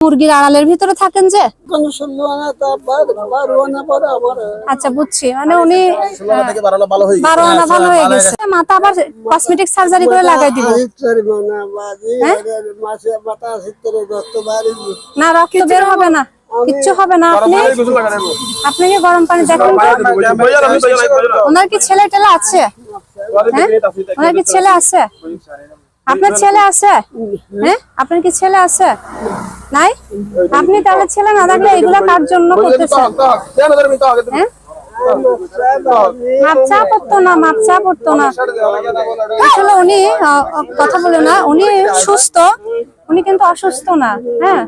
মুরগির আড়ালের ভিতরে থাকেন যে? আচ্ছা বুঝছি। মানে উনি হয়ে বারো আনা ভালো হয়ে গেছে। মাথা আবার কসমেটিক সার্জারি করে লাগাই দিব। মানা বাড়ি। না রক্ত বের হবে না। কিচ্ছু হবে না। আপনি আপনি কি গরম পানি দেখেন ওনার কি ছেলে টেলে আছে হ্যাঁ? ওনার কি ছেলে আছে? আপনার ছেলে আছে? হ্যাঁ। আপনার কি ছেলে আছে? নাই? আপনি তাহলে ছেলে না থাকলে এগুলা কার জন্য করতেছেন? হ্যাঁ? মাপ চা পড়তো না মাপ চা পড়তো না। আসলে উনি কথা বলে না উনি সুস্থ উনি কিন্তু অসুস্থ না হ্যাঁ?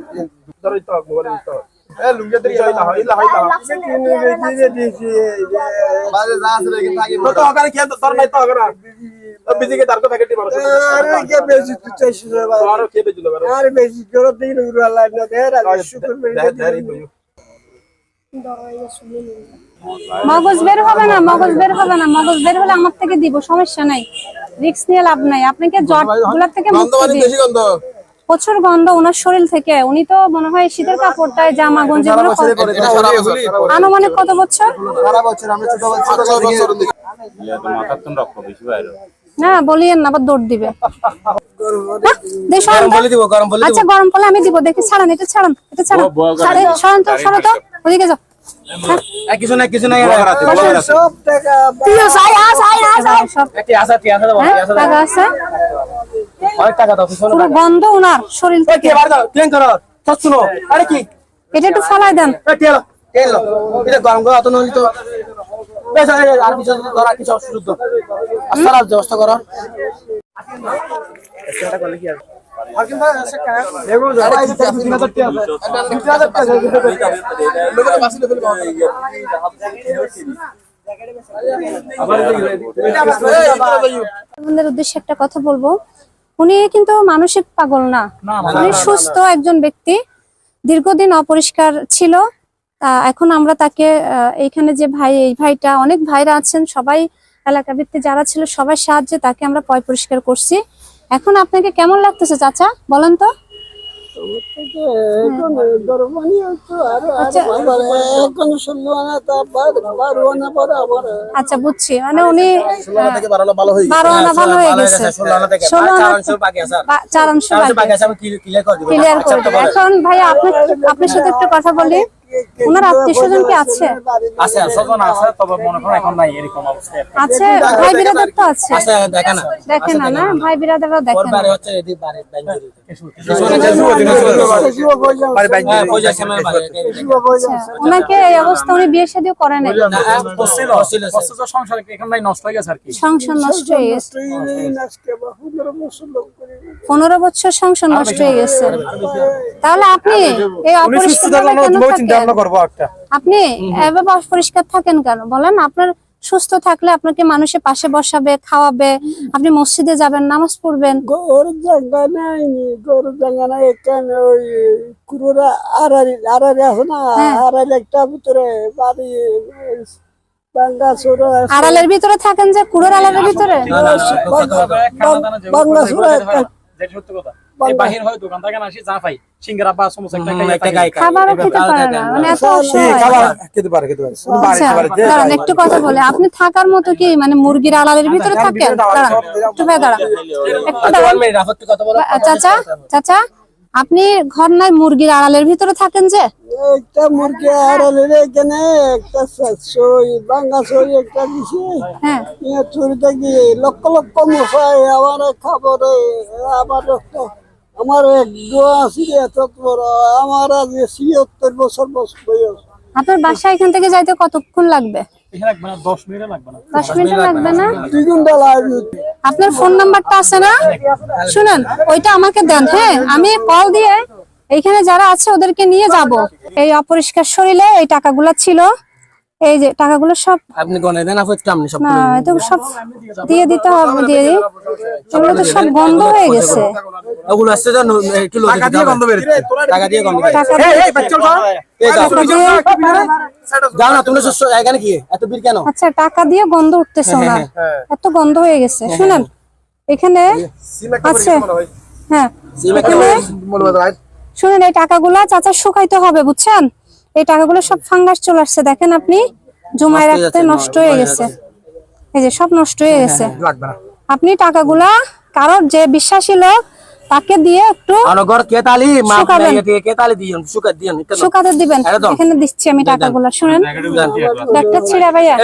আরে কে বেশি তুই চাইছিস রে বাবা? আরে বেশি করে দিন উড়ালাই না দে রাজি শুকুর মেরে দিন। মগজ বের হবে না মগজ বের হবে না মগজ বের হলে আমার থেকে দিব সমস্যা নাই। রিক্স নিয়ে লাভ নাই। আপনাকে জটগুলা থেকে মুক্তি দিই প্রচুর গন্ধ ওনার শরীর থেকে। উনি তো মনে হয় শীতের কাপড়টায় জামা গঞ্জি গুলো আনুমানিক কত বছর? মাথার তো রক্ত বেশি বাইরে। না বলিয়েন না আবার দৌড় দিবে। হ্যাঁ, গরম আচ্ছা গরম পড়লে আমি দিব দেখি ছাড়ান এটা ছাড়ান এটা ছাড়ান। ছাড়ে সরান তো সরো তো। ওদিকে যাও। হ্যাঁ, কিছু না কিছু নাই দাও হ্যাঁ টাকা আছে। অনেক টাকা দাও শোনো পুরো গন্ধ ওনার শরীর কি বার দাও ক্লিন করো সব শুনো। এটা একটু ফালাই দেন। এ তেল তেল এটা গরম করো অত নলি তো বেশ এই, আর কিছু ধরা কিছু আস্তার ব্যবস্থা করো। আপনাদের উদ্দেশ্যে একটা কথা বলব। উনি কিন্তু মানসিক পাগল না। উনি সুস্থ একজন ব্যক্তি। দীর্ঘদিন অপরিষ্কার ছিল। এখন আমরা তাকে এইখানে যে ভাই, এই ভাইটা, অনেক ভাইরা আছেন। সবাই এলাকা ভিত্তিক যারা ছিল সবার সাহায্যে তাকে আমরা পয় পরিষ্কার করছি। এখন আপনাকে কেমন লাগতেছে চাচা? বলেন তো। আচ্ছা। আচ্ছা বুঝছি। মানে উনি থেকে বাড়ানো ভালো হয়ে বারো আনা ভালো হয়ে গেছে। চার অংশ ক্লিয়ার করে ক্লিয়ার করে দেবো। এখন ভাই আপনার আপনার সাথে একটু কথা বলি। ওনার আত্মীয় স্বজন কি আছে? আছে স্বজন আছে তবে মনে এখন নাই এরকম অবস্থা। আছে ভাই বিরাদার তো আছে। আছে দেখে না। দেখে না না ভাই বিরাদারও দেখে না। বাড়ি হচ্ছে এদিকে বাড়ি। ওনাকে এই অবস্থা উনি বিয়ে শাদিও করে নাই। বসছিল বসছিল সংসার এখানে নাই নষ্ট হয়ে গেছে আর কি? সংসার নষ্ট হয়ে গেছে। পনেরো বছর সংসার নষ্ট হয়ে গেছে। তাহলে আপনি এই অপরিষ্কার আপনি এভাবে অপরিষ্কার থাকেন কেন? বলেন আপনার সুস্থ থাকলে আপনাকে মানুষের পাশে বসাবে খাওয়াবে আপনি মসজিদে যাবেন নামাজ পড়বেন। গরু জায়গা নাই গরু জায়গা নাই এখানে ওই কুরুরা আড়ারি আড়ারি আছে না? আড়ারি একটা ভিতরে বাড়ি বাঙ্গা চোরা আড়ালের ভিতরে থাকেন যে কুড়োর আড়ালের ভিতরে? বাংলা চোরা একটা যেটা সত্যি কথা। এই বাহির দোকান থেকে আসি যা পাই সিঙ্গারা বা সমোসা একটা খাই একটা গায়ে খাবারও খেতে পারে না এত অসহায়। খেতে পারে খেতে পারে। আচ্ছা দাঁড়ান একটু কথা বলে। আপনি থাকার মতো কি মানে মুরগির আড়ালের ভিতরে থাকেন? দাঁড়ান একটু বলো। চাচা চাচা? আপনি ঘর নাই মুরগির আড়ালের ভিতরে থাকেন যে? একটা মুরগি আড়ালের এখানে একটা সই বাঙ্গা সই একটা দিছে। হ্যাঁ। ইয়ে চুরিতে লক্ষ লক্ষ মশাই আমার খাবারে আমার আমার এক দোয়া আছে এত বড়। আমার আজ ছিয়াত্তর বছর বছর বয়স। আপনার বাসা এখান থেকে যাইতে কতক্ষণ লাগবে? এখানে লাগবে না দশ মিনিটে লাগবে না। দশ মিনিট লাগবে না? দুই ঘণ্টা লাগবে। আপনার ফোন নাম্বারটা আছে না? শুনেন, ওইটা আমাকে দেন হ্যাঁ? আমি কল দিয়ে এইখানে যারা আছে ওদেরকে নিয়ে যাব। এই অপরিষ্কার শরীরে এই টাকাগুলা ছিল। এই যে টাকাগুলো সব আপনি গনে দেন আপনি একটু আপনি সব না এটা সব দিয়ে দিতে হবে দিয়ে দিই। এগুলো তো সব বন্ধ হয়ে গেছে। ওগুলো আসছে তো ন- একটু টাকা দিয়ে গন্ধ বেরোচ্ছে টাকা দিয়ে গন্ধ বেরোচ্ছে টাকা দিয়ে- এই যাও। না তুমি সুস্থ এখানে কি? এত বীর কেন? আচ্ছা টাকা দিয়ে গন্ধ উঠতেছে ওনার এত গন্ধ হয়ে গেছে। শুনেন এখানে আছে। হ্যাঁ। এখানে শুনেন এই টাকাগুলো চাচা শুকাইতে হবে বুঝছেন? এই টাকাগুলো সব ফাঙ্গাস চলে আসছে দেখেন আপনি? জমায় রাখতে নষ্ট হয়ে হয়ে গেছে। এই যে সব নষ্ট হয়ে গেছে। আপনি টাকাগুলা কারোর যে বিশ্বাসী লোক তাকে দিয়ে একটু শুকাতে দিবেন। এখানে দিচ্ছি আমি টাকাগুলা শুনেন। ডাক্তার ছিঁড়া ভাইয়া।